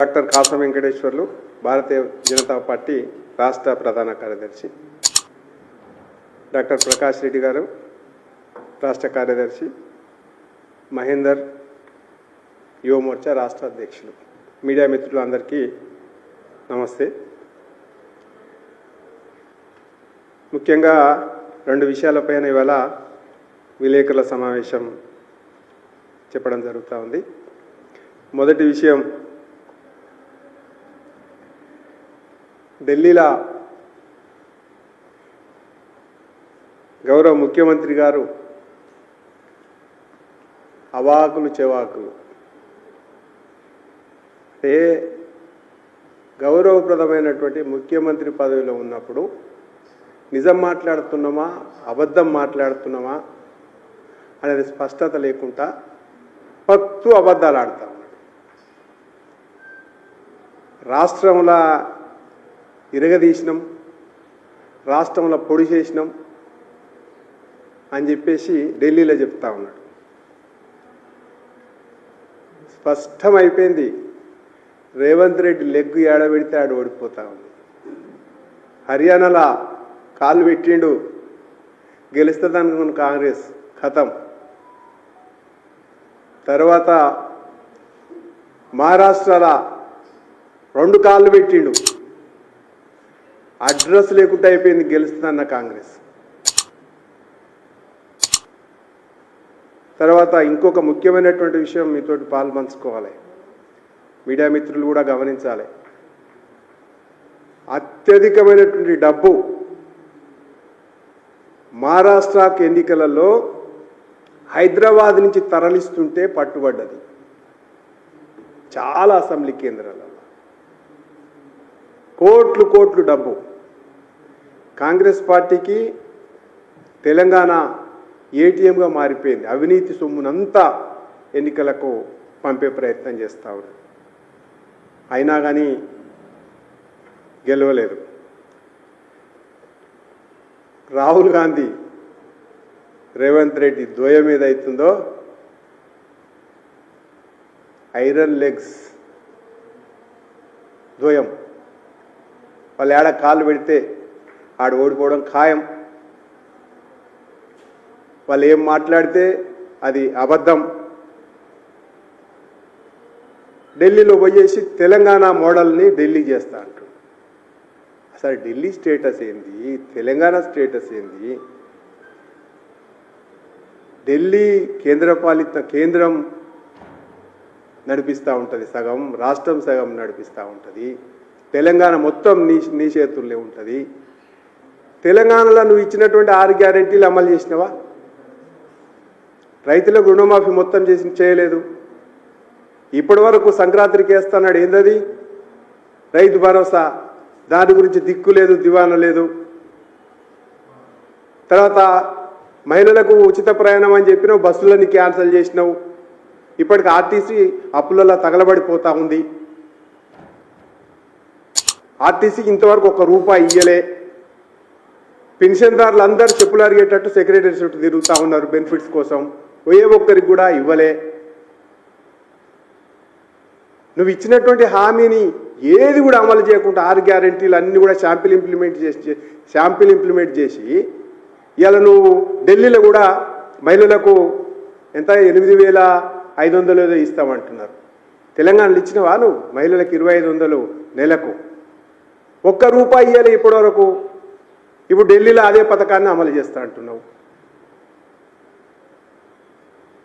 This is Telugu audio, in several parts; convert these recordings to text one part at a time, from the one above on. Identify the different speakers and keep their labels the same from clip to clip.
Speaker 1: డాక్టర్ కాసం వెంకటేశ్వర్లు భారతీయ జనతా పార్టీ రాష్ట్ర ప్రధాన కార్యదర్శి. డాక్టర్ ప్రకాష్ రెడ్డి గారు రాష్ట్ర కార్యదర్శి. మహేందర్ యువమోర్చా రాష్ట్ర అధ్యక్షులు. మీడియా మిత్రులందరికీ నమస్తే. ముఖ్యంగా రెండు విషయాలపైన ఇవాళ విలేకరుల సమావేశం చెప్పడం జరుగుతూ ఉంది. మొదటి విషయం ఢిల్లీలో గౌరవ ముఖ్యమంత్రి గారు అవాకులు చెవాకులు. అంటే గౌరవప్రదమైనటువంటి ముఖ్యమంత్రి పదవిలో ఉన్నప్పుడు నిజం మాట్లాడుతున్నామా అబద్ధం మాట్లాడుతున్నామా అనేది స్పష్టత లేకుండా పత్తు అబద్ధాలు ఆడతాం. రాష్ట్రంలో ఇరగదీసినాం రాష్ట్రంలో పొడి చేసినాం అని చెప్పేసి ఢిల్లీలో చెప్తా ఉన్నాడు. స్పష్టమైపోయింది. రేవంత్ రెడ్డి లెగ్గు ఏడబెడితే ఆడు ఓడిపోతా ఉంది. హర్యానాలో కాలు పెట్టిండు. గెలుస్తుందనుకున్న కాంగ్రెస్ ఖతం తర్వాత మహారాష్ట్రలో రెండు కాళ్ళు పెట్టిండు. అడ్రస్ లేకుండా అయిపోయింది గెలుస్తుందన్న కాంగ్రెస్. తర్వాత ఇంకొక ముఖ్యమైనటువంటి విషయం మీతోటి పాలు పంచుకోవాలి. మీడియా మిత్రులు కూడా గమనించాలి. అత్యధికమైనటువంటి డబ్బు మహారాష్ట్రకు ఎన్నికలలో హైదరాబాద్ నుంచి తరలిస్తుంటే పట్టుబడ్డది. చాలా అసెంబ్లీ కేంద్రాలలో. కోట్లు కోట్లు డబ్బు. కాంగ్రెస్ పార్టీకి తెలంగాణ ఏటీఎంగా మారిపోయింది. అవినీతి సొమ్మునంతా ఎన్నికలకు పంపే ప్రయత్నం చేస్తూ ఉన్నారు. అయినా కానీ గెలవలేదు. రాహుల్ గాంధీ రేవంత్ రెడ్డి ద్వయం ఏదైతుందో ఐరన్ లెగ్స్ ద్వయం. వాళ్ళు ఏడ కాలు పెడితే ఆడు ఓడిపోవడం ఖాయం. వాళ్ళు ఏం మాట్లాడితే అది అబద్ధం. ఢిల్లీలో పోయేసి తెలంగాణ మోడల్ని ఢిల్లీ చేస్తా అంటాడు అసలు ఢిల్లీ స్టేటస్ ఏంది? తెలంగాణ స్టేటస్ ఏంది? ఢిల్లీ కేంద్రపాలిత కేంద్రం నడిపిస్తూ ఉంటుంది సగం రాష్ట్రం సగం నడిపిస్తూ ఉంటుంది. తెలంగాణ మొత్తం నీ నీ చేతుల్లో ఉంటుంది. తెలంగాణలో నువ్వు ఇచ్చినటువంటి ఆరు గ్యారెంటీలు అమలు చేసినవా? రైతులకు రుణమాఫీ మొత్తం చేసి చేయలేదు. ఇప్పటి వరకు సంక్రాంతికి వేస్తున్నాడు ఏందది? రైతు భరోసా. దాని గురించి దిక్కు లేదు దివాన లేదు. తర్వాత మహిళలకు ఉచిత ప్రయాణం అని చెప్పినావు బస్సులని క్యాన్సిల్ చేసినావు. ఇప్పటికి ఆర్టీసీ అప్పులలో తగలబడిపోతా ఉంది. ఆర్టీసీకి ఇంతవరకు ఒక రూపాయి ఇయ్యలే. పెన్షన్దారులు అందరూ చెప్పులు అరిగేటట్టు సెక్రటరీ చుట్టూ తిరుగుతూ ఉన్నారు బెనిఫిట్స్ కోసం. ఏ ఒక్కరికి కూడా ఇవ్వలే. నువ్వు ఇచ్చినటువంటి హామీని ఏది కూడా అమలు చేయకుండా ఆరు గ్యారెంటీలు అన్నీ కూడా శాంపిల్ ఇంప్లిమెంట్ చేసి శాంపిల్ ఇంప్లిమెంట్ చేసి ఇవాళ నువ్వు ఢిల్లీలో కూడా మహిళలకు ఎంత? ఎనిమిది వేల ఐదు వందలు ఏదో ఇస్తామంటున్నారు. తెలంగాణలో ఇచ్చినవా నువ్వు? మహిళలకు ఇరవై ఐదు వందలు నెలకు. ఒక్క రూపాయి ఇవ్వాలి ఇప్పటివరకు. ఇప్పుడు ఢిల్లీలో అదే పథకాన్ని అమలు చేస్తా అంటున్నావు.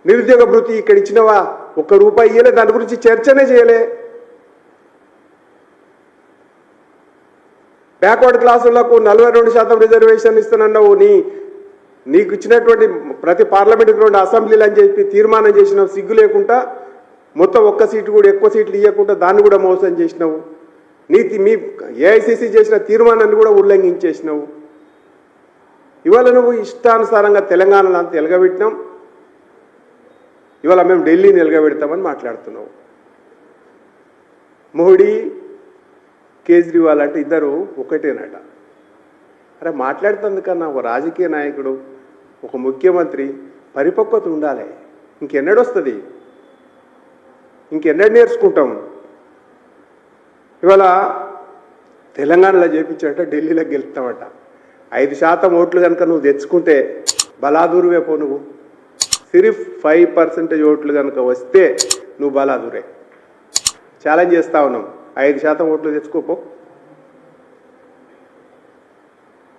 Speaker 1: నిరుద్యోగ భృతి ఇక్కడ ఇచ్చినవా? ఒక్క రూపాయి ఇయ్యలే దాని గురించి చర్చనే చేయలే. బ్యాక్వర్డ్ క్లాసులకు నలభై రెండు శాతం రిజర్వేషన్ ఇస్తున్నావు నీ నీకు ఇచ్చినటువంటి ప్రతి పార్లమెంట్కి రెండు అసెంబ్లీలు అని చెప్పి తీర్మానం చేసినావు సిగ్గు లేకుండా మొత్తం ఒక్క సీటు కూడా ఎక్కువ సీట్లు ఇవ్వకుండా దాన్ని కూడా మోసం చేసినావు. నీ మీ ఏఐసిసి చేసిన తీర్మానాన్ని కూడా ఉల్లంఘించేసినావు. ఇవాళ నువ్వు ఇష్టానుసారంగా తెలంగాణలో అంతా ఎలగబెట్టినాం. ఇవాళ మేము ఢిల్లీని ఎలగబెడతామని మాట్లాడుతున్నావు. మోడీ కేజ్రీవాల్ అంటే ఇద్దరు ఒకటేనట. అరే మాట్లాడుతుందుకన్నా ఒక రాజకీయ నాయకుడు ఒక ముఖ్యమంత్రి పరిపక్వత ఉండాలి. ఇంకెన్నడొస్తుంది? ఇంకెన్నడు నేర్చుకుంటాం? ఇవాళ తెలంగాణలో చేపించాడంటే ఢిల్లీలో గెలుస్తామట. ఐదు శాతం ఓట్లు కనుక నువ్వు తెచ్చుకుంటే బలాదూరువే పో నువ్వు. సిరిఫ్ ఫైవ్ పర్సెంటేజ్ ఓట్లు కనుక వస్తే నువ్వు బలాదూరే. ఛాలెంజ్ చేస్తా ఉన్నాం. ఐదు శాతం ఓట్లు తెచ్చుకోపో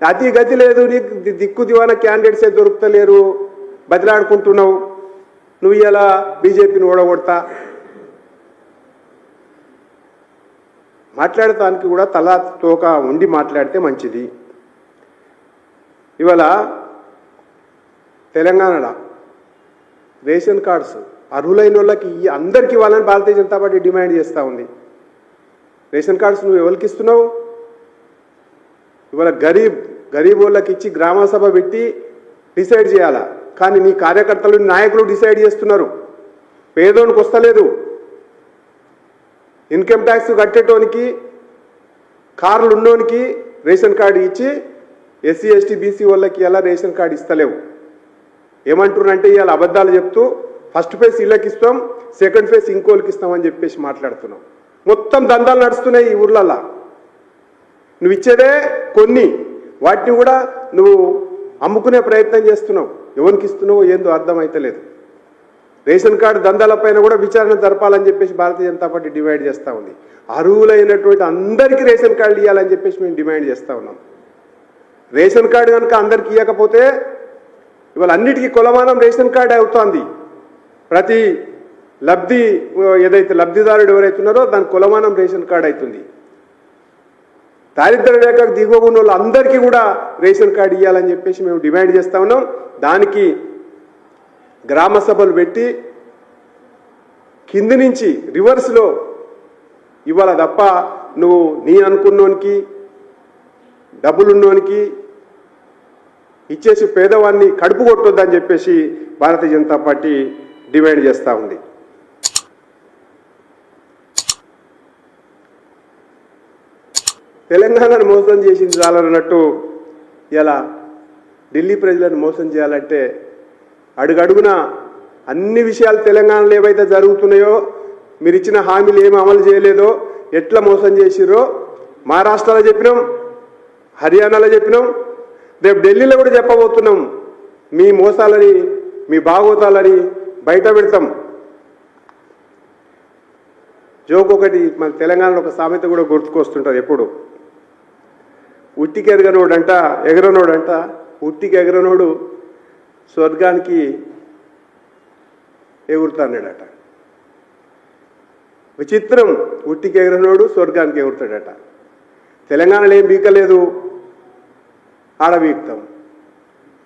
Speaker 1: అతి గతి లేదు నీకు దిక్కు దివాన క్యాండిడేట్సే దొరుకుతలేరు. బదిలాడుకుంటున్నావు నువ్వు ఇలా బీజేపీని ఓడగొడతా. మాట్లాడటానికి కూడా తల తోక ఉండి మాట్లాడితే మంచిది. ఇవాళ తెలంగాణలో రేషన్ కార్డ్స్ అర్హులైన వాళ్ళకి ఈ అందరికీ ఇవ్వాలని భారతీయ జనతా పార్టీ డిమాండ్ చేస్తూ ఉంది. రేషన్ కార్డ్స్ నువ్వు ఎవరికి ఇస్తున్నావు? ఇవాళ గరీబ్ గరీబ్ వాళ్ళకి ఇచ్చి గ్రామ సభ పెట్టి డిసైడ్ చేయాలా? కానీ నీ కార్యకర్తలు నాయకులు డిసైడ్ చేస్తున్నారు. పేదోనికి వస్తలేదు. ఇన్కమ్ ట్యాక్స్ కట్టేటోనికి కార్లు ఉన్నోనికి రేషన్ కార్డు ఇచ్చి ఎస్సీ ఎస్టీ బీసీ వాళ్ళకి ఎలా రేషన్ కార్డు ఇస్తలేవు? ఏమంటున్నారంటే ఇవాళ అబద్ధాలు చెప్తూ ఫస్ట్ ఫేజ్ ఇళ్ళకి ఇస్తాం సెకండ్ ఫేజ్ ఇంకోళ్ళకి ఇస్తామని చెప్పేసి మాట్లాడుతున్నాం. మొత్తం దందాలు నడుస్తున్నాయి ఈ ఊర్లల్లా. నువ్వు ఇచ్చేదే కొన్ని వాటిని కూడా నువ్వు అమ్ముకునే ప్రయత్నం చేస్తున్నావు. ఎవరికి ఇస్తున్నావో ఏందో అర్థమైతలేదు రేషన్ కార్డు దందాలపైన కూడా విచారణ జరపాలని చెప్పేసి భారతీయ జనతా పార్టీ డిమాండ్ చేస్తూ ఉంది. అర్హులైనటువంటి అందరికీ రేషన్ కార్డులు ఇవ్వాలని చెప్పేసి మేము డిమాండ్ చేస్తూ ఉన్నాం. రేషన్ కార్డు కనుక అందరికి ఇవ్వకపోతే ఇవాళ అన్నిటికీ కొలమానం రేషన్ కార్డు అవుతోంది. ప్రతి లబ్ధి ఏదైతే లబ్ధిదారుడు ఎవరైతే ఉన్నారో దాని కులమానం రేషన్ కార్డు అవుతుంది. దారిద్ర రేఖకు దిగువ ఉన్న వాళ్ళు అందరికీ కూడా రేషన్ కార్డు ఇవ్వాలని చెప్పేసి మేము డిమాండ్ చేస్తా ఉన్నాం. దానికి గ్రామ సభలు పెట్టి కింది నుంచి రివర్స్లో ఇవాళ తప్ప నువ్వు నీ అనుకున్నోనికి డబ్బులున్నోనికి ఇచ్చేసి పేదవాడిని కడుపు కొట్టొద్దని చెప్పేసి భారతీయ జనతా పార్టీ డిమాండ్ చేస్తూ ఉంది. తెలంగాణను మోసం చేసింది చాలన్నట్టు ఇలా ఢిల్లీ ప్రజలను మోసం చేయాలంటే అడుగడుగున అన్ని విషయాలు తెలంగాణలో ఏవైతే జరుగుతున్నాయో మీరు ఇచ్చిన హామీలు ఏమి అమలు చేయలేదో ఎట్లా మోసం చేసిరో మహారాష్ట్రలో చెప్పినాం. హర్యానాలో చెప్పినాం. రేపు ఢిల్లీలో కూడా చెప్పబోతున్నాం. మీ మోసాలని మీ బాగోతాలని బయట పెడతాం. జోక్ ఒకటి మన తెలంగాణలో ఒక సామెత కూడా గుర్తుకొస్తుంటుంది ఎప్పుడు. ఉట్టికి ఎరగనోడంట ఎగరనోడంట ఉట్టికి ఎగరనోడు స్వర్గానికి ఎగురుతాడట విచిత్రం ఉట్టికి ఎగరనోడు స్వర్గానికి ఎగురుతాడట. తెలంగాణలో ఏం బీకలేదు. ఆడ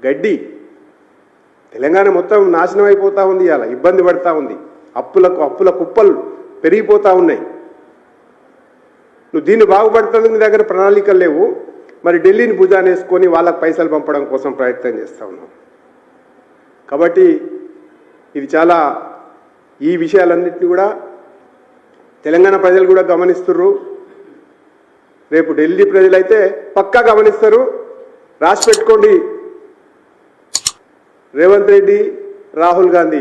Speaker 1: గడ్డి. తెలంగాణ మొత్తం నాశనం అయిపోతూ ఉంది అలా ఇబ్బంది పడతా ఉంది. అప్పులకు అప్పుల కుప్పలు పెరిగిపోతూ ఉన్నాయి. నువ్వు దీన్ని బాగుపడుతుంది నీ దగ్గర ప్రణాళికలు లేవు. మరి ఢిల్లీని భుజానేసుకొని వేసుకొని వాళ్ళకి పైసలు పంపడం కోసం ప్రయత్నం చేస్తూ ఉన్నాం కాబట్టి ఇది చాలా ఈ విషయాలన్నింటినీ కూడా తెలంగాణ ప్రజలు కూడా గమనిస్తుర్రు. రేపు ఢిల్లీ ప్రజలైతే పక్కా గమనిస్తారు. రాసి పెట్టుకోండి. రేవంత్ రెడ్డి రాహుల్ గాంధీ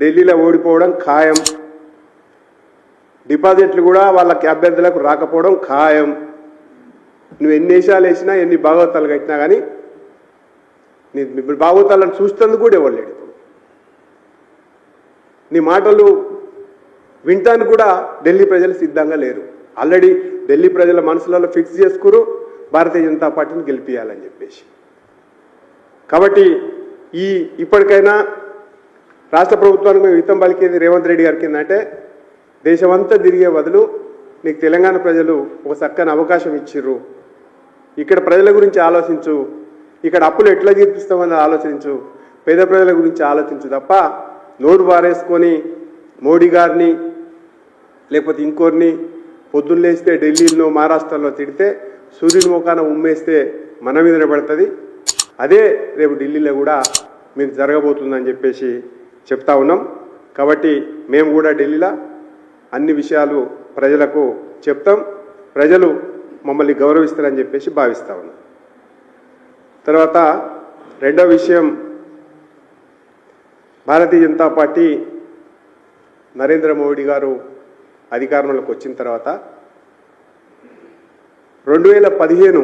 Speaker 1: ఢిల్లీలో ఓడిపోవడం ఖాయం. డిపాజిట్లు కూడా వాళ్ళకి అభ్యర్థులకు రాకపోవడం ఖాయం. నువ్వు ఎన్ని దేశాలు వేసినా ఎన్ని భాగవతాలు కట్టినా కానీ నీ భాగవతాలను చూస్తేందుకు కూడా ఇవ్వలేడు నీ మాటలు వింటానికి కూడా ఢిల్లీ ప్రజలు సిద్ధంగా లేరు. ఆల్రెడీ ఢిల్లీ ప్రజల మనసులలో ఫిక్స్ చేసుకురు. భారతీయ జనతా పార్టీని గెలిపించాలని చెప్పేసి. కాబట్టి ఈ ఇప్పటికైనా రాష్ట్ర ప్రభుత్వానికి మేము హితం పలికేది రేవంత్ రెడ్డి గారికి ఏంటంటే దేశమంతా తిరిగే బదులు నీకు తెలంగాణ ప్రజలు ఒక చక్కని అవకాశం ఇచ్చిర్రు. ఇక్కడ ప్రజల గురించి ఆలోచించు. ఇక్కడ అప్పులు ఎట్లా తీర్పిస్తామని ఆలోచించు. పేద ప్రజల గురించి ఆలోచించు తప్ప నోరు బారేసుకొని మోడీ గారిని లేకపోతే ఇంకోరిని పొద్దున్న లేస్తే ఢిల్లీలో మహారాష్ట్రలో తిడితే సూర్యుని ముఖాన ఉమ్మేస్తే మన మీద పడుతుంది అదే రేపు ఢిల్లీలో కూడా మీకు జరగబోతుందని చెప్పేసి చెప్తా ఉన్నాం. కాబట్టి మేము కూడా ఢిల్లీలో అన్ని విషయాలు ప్రజలకు చెప్తాం. ప్రజలు మమ్మల్ని గౌరవిస్తారని చెప్పేసి భావిస్తా ఉన్నాం. తర్వాత రెండో విషయం భారతీయ జనతా పార్టీ నరేంద్ర మోడీ గారు అధికారంలోకి వచ్చిన తర్వాత రెండు వేల పదిహేను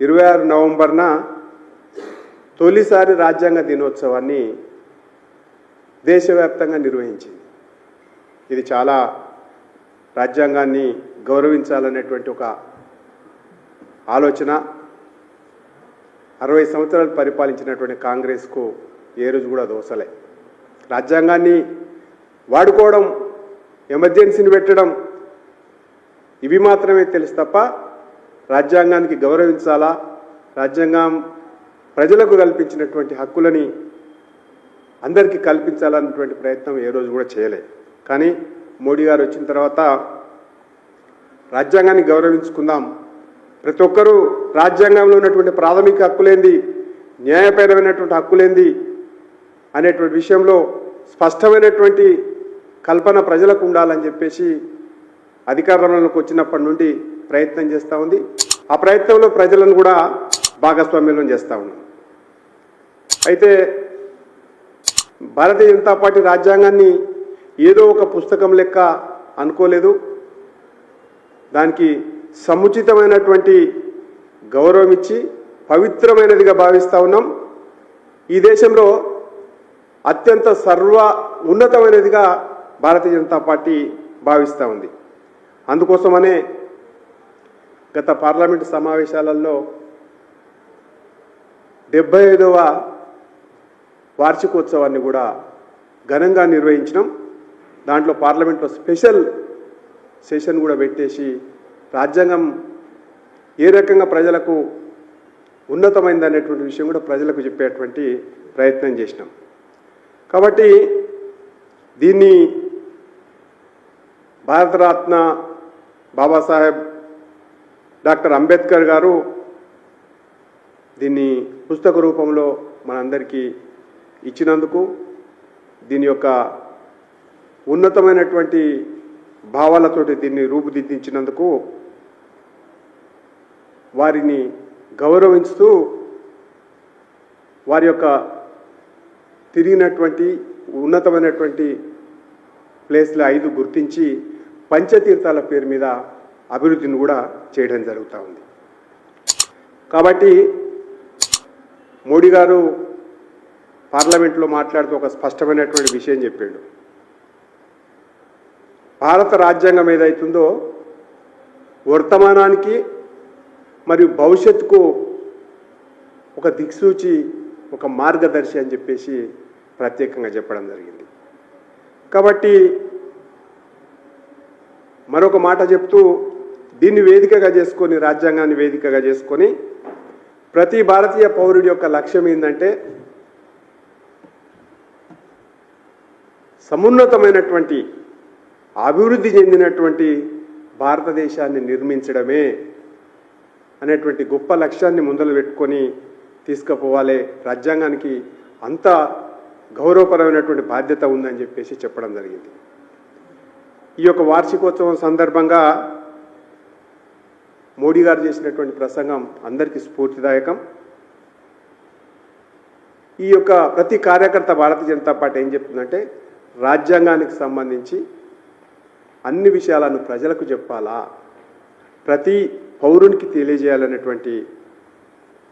Speaker 1: ఇరవై ఆరు నవంబర్న తొలిసారి రాజ్యాంగ దినోత్సవాన్ని దేశవ్యాప్తంగా నిర్వహించింది. ఇది చాలా రాజ్యాంగాన్ని గౌరవించాలనేటువంటి ఒక ఆలోచన. అరవై సంవత్సరాలు పరిపాలించినటువంటి కాంగ్రెస్కు ఏ రోజు కూడా దోసలే. రాజ్యాంగాన్ని వాడుకోవడం ఎమర్జెన్సీని పెట్టడం ఇవి మాత్రమే తెలుసు తప్ప రాజ్యాంగానికి గౌరవించాలా? రాజ్యాంగం ప్రజలకు కల్పించినటువంటి హక్కులని అందరికీ కల్పించాలన్నటువంటి ప్రయత్నం ఏ రోజు కూడా చేయలే. కానీ మోడీ గారు వచ్చిన తర్వాత రాజ్యాంగాన్ని గౌరవించుకుందాం. ప్రతి ఒక్కరూ రాజ్యాంగంలో ఉన్నటువంటి ప్రాథమిక హక్కులేంది న్యాయపరమైనటువంటి హక్కులేంది అనేటువంటి విషయంలో స్పష్టమైనటువంటి కల్పన ప్రజలకు ఉండాలని చెప్పేసి అధికారంలోకి వచ్చినప్పటి నుండి ప్రయత్నం చేస్తూ ఉంది. ఆ ప్రయత్నంలో ప్రజలను కూడా భాగస్వామ్యం చేస్తూ ఉన్నాం అయితే భారతీయ జనతా పార్టీ రాజ్యాంగాన్ని ఏదో ఒక పుస్తకం లెక్క అనుకోలేదు. దానికి సముచితమైనటువంటి గౌరవం ఇచ్చి పవిత్రమైనదిగా భావిస్తూ ఉన్నాం. ఈ దేశంలో అత్యంత సర్వ ఉన్నతమైనదిగా భారతీయ జనతా పార్టీ భావిస్తూ ఉంది. అందుకోసమనే గత పార్లమెంటు సమావేశాలలో డెబ్బై ఐదవ వార్షికోత్సవాన్ని కూడా ఘనంగా నిర్వహించినాం. దాంట్లో పార్లమెంట్లో స్పెషల్ సెషన్ కూడా పెట్టేసి రాజ్యాంగం ఏ రకంగా ప్రజలకు ఉన్నతమైంది అనేటువంటి విషయం కూడా ప్రజలకు చెప్పేటువంటి ప్రయత్నం చేసినాం. కాబట్టి దీన్ని భారతరత్న బాబాసాహెబ్ డాక్టర్ అంబేద్కర్ గారు దీన్ని పుస్తక రూపంలో మనందరికీ ఇచ్చినందుకు దీని యొక్క ఉన్నతమైనటువంటి భావాలతోటి దీన్ని రూపుదిద్దించినందుకు వారిని గౌరవిస్తూ వారి యొక్క తిరిగినటువంటి ఉన్నతమైనటువంటి ప్లేస్లు ఐదు గుర్తించి పంచతీర్థాల పేరు మీద అభివృద్ధిని కూడా చేయడం జరుగుతూ ఉంది. కాబట్టి మోడీ గారు పార్లమెంట్లో మాట్లాడుతూ ఒక స్పష్టమైనటువంటి విషయం చెప్పాడు. భారత రాజ్యాంగం ఏదైతుందో వర్తమానానికి మరియు భవిష్యత్తుకు ఒక దిక్సూచి ఒక మార్గదర్శి అని చెప్పేసి ప్రత్యేకంగా చెప్పడం జరిగింది. కాబట్టి మరొక మాట చెప్తూ దీన్ని వేదికగా చేసుకొని రాజ్యాంగాన్ని వేదికగా చేసుకొని ప్రతి భారతీయ పౌరుడి యొక్క లక్ష్యం ఏంటంటే సమున్నతమైనటువంటి అభివృద్ధి చెందినటువంటి భారతదేశాన్ని నిర్మించడమే అనేటువంటి గొప్ప లక్ష్యాన్ని ముందలు పెట్టుకొని తీసుకుపోవాలి. రాజ్యాంగానికి అంత గౌరవపరమైనటువంటి బాధ్యత ఉందని చెప్పేసి చెప్పడం జరిగింది. ఈ యొక్క వార్షికోత్సవం సందర్భంగా మోడీ గారు చేసినటువంటి ప్రసంగం అందరికీ స్ఫూర్తిదాయకం. ఈ యొక్క ప్రతి కార్యకర్త భారతీయ జనతా పార్టీ ఏం చెప్తుందంటే రాజ్యాంగానికి సంబంధించి అన్ని విషయాలను ప్రజలకు చెప్పాలా? ప్రతి పౌరునికి తెలియజేయాలనేటువంటి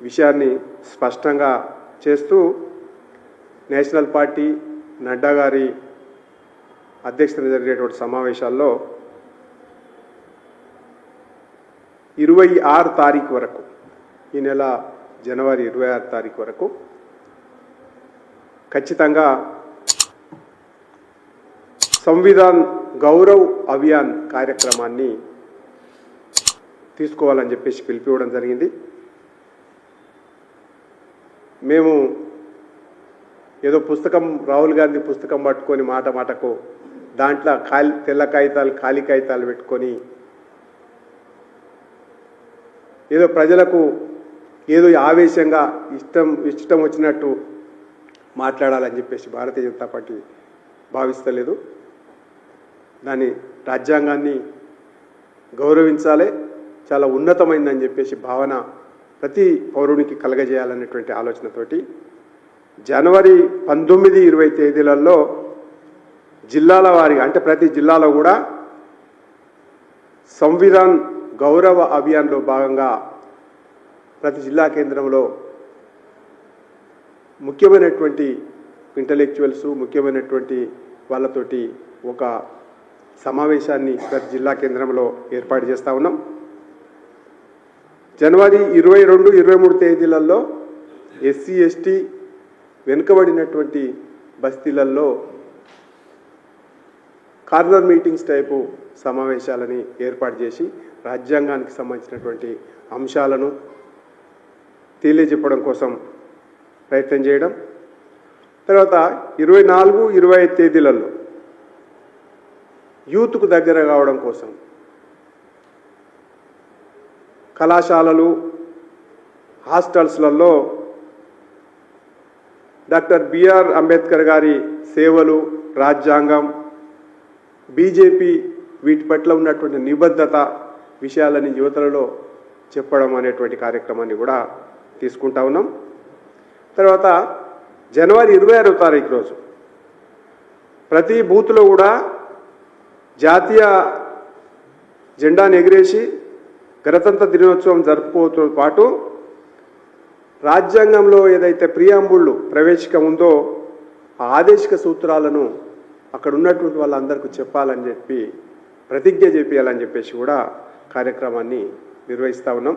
Speaker 1: విషయాన్ని స్పష్టంగా చేస్తూ నేషనల్ పార్టీ నడ్డా గారి అధ్యక్షతన జరిగేటువంటి సమావేశాల్లో ఇరవై ఆరు తారీఖు వరకు ఈ నెల జనవరి ఇరవై ఆరు తారీఖు వరకు ఖచ్చితంగా సంవిధాన్ గౌరవ్ అభియాన్ కార్యక్రమాన్ని తీసుకోవాలని చెప్పేసి పిలిపివ్వడం జరిగింది. మేము ఏదో పుస్తకం రాహుల్ గాంధీ పుస్తకం పట్టుకొని మాట మాటకు దాంట్లో ఖాళీ తెల్ల కాగితాలు ఖాళీ కాగితాలు పెట్టుకొని ఏదో ప్రజలకు ఏదో ఆవేశంగా ఇష్టం ఇష్టం వచ్చినట్టు మాట్లాడాలని చెప్పేసి భారతీయ జనతా పార్టీ భావిస్తలేదు. దాని రాజ్యాంగాన్ని గౌరవించాలి చాలా ఉన్నతమైందని చెప్పేసి భావన ప్రతి పౌరునికి కలగజేయాలనేటువంటి ఆలోచనతోటి జనవరి పంతొమ్మిది ఇరవై తేదీలలో జిల్లాల వారిగా అంటే ప్రతి జిల్లాలో కూడా సంవిధాన్ గౌరవ అభియాన్లో భాగంగా ప్రతి జిల్లా కేంద్రంలో ముఖ్యమైనటువంటి ఇంటలెక్చువల్స్ ముఖ్యమైనటువంటి వాళ్ళతోటి ఒక సమావేశాన్ని ప్రతి జిల్లా కేంద్రంలో ఏర్పాటు చేస్తూ ఉన్నాం. జనవరి ఇరవై రెండు ఇరవై మూడు తేదీలలో ఎస్సీ ఎస్టీ వెనుకబడినటువంటి బస్తీలలో కార్నర్ మీటింగ్స్ టైపు సమావేశాలని ఏర్పాటు చేసి రాజ్యాంగానికి సంబంధించినటువంటి అంశాలను తెలియజెప్పడం కోసం ప్రయత్నం చేయడం. తర్వాత ఇరవై నాలుగు ఇరవై ఐదు తేదీలలో యూత్కు దగ్గర కావడం కోసం కళాశాలలు హాస్టల్స్లలో డాక్టర్ బిఆర్ అంబేద్కర్ గారి సేవలు రాజ్యాంగం బీజేపీ వీటి పట్ల ఉన్నటువంటి నిబద్ధత విషయాలని యువతలలో చెప్పడం అనేటువంటి కార్యక్రమాన్ని కూడా తీసుకుంటా ఉన్నాం. తర్వాత జనవరి ఇరవై ఆరో తారీఖు రోజు ప్రతి బూత్లో కూడా జాతీయ జెండాను ఎగిరేసి గణతంత్ర దినోత్సవం జరుపుకోవడంతో పాటు రాజ్యాంగంలో ఏదైతే ప్రియాంబుళ్ళు ప్రవేశిక ఉందో ఆ ఆదేశిక సూత్రాలను అక్కడ ఉన్నటువంటి వాళ్ళందరికీ చెప్పాలని చెప్పి ప్రతిజ్ఞ చేపించాలని చెప్పేసి కూడా కార్యక్రమాన్ని నిర్వహిస్తూ ఉన్నాం.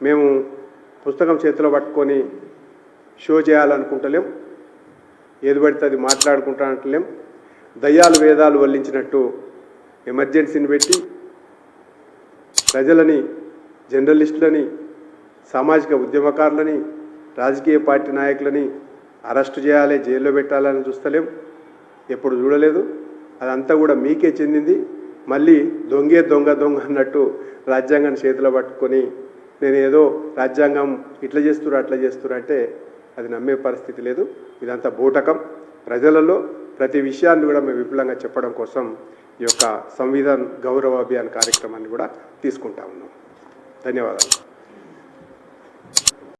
Speaker 1: మేము పుస్తకం చేతిలో పట్టుకొని షో చేయాలనుకుంటలేం. ఏది పడితే అది మాట్లాడుకుంటానంటలేం. దయ్యాలు వేదాలు వల్లించినట్టు ఎమర్జెన్సీని పెట్టి ప్రజలని జర్నలిస్టులని సామాజిక ఉద్యమకారులని రాజకీయ పార్టీ నాయకులని అరెస్టు చేయాలి జైల్లో పెట్టాలని చూస్తలేం. ఎప్పుడు చూడలేదు. అదంతా కూడా మీకే చెందింది. మళ్ళీ దొంగే దొంగ దొంగ అన్నట్టు రాజ్యాంగాన్ని చేతిలో పట్టుకొని నేను ఏదో రాజ్యాంగం ఇట్లా చేస్తురా అట్లా చేస్తురా అంటే అది నమ్మే పరిస్థితి లేదు. ఇదంతా బూటకం. ప్రజలలో ప్రతి విషయాన్ని కూడా మేము విపులంగా చెప్పడం కోసం ఈ యొక్క సంవిధాన్ గౌరవ అభియాన్ కార్యక్రమాన్ని కూడా తీసుకుంటా ఉన్నాం. ధన్యవాదాలు.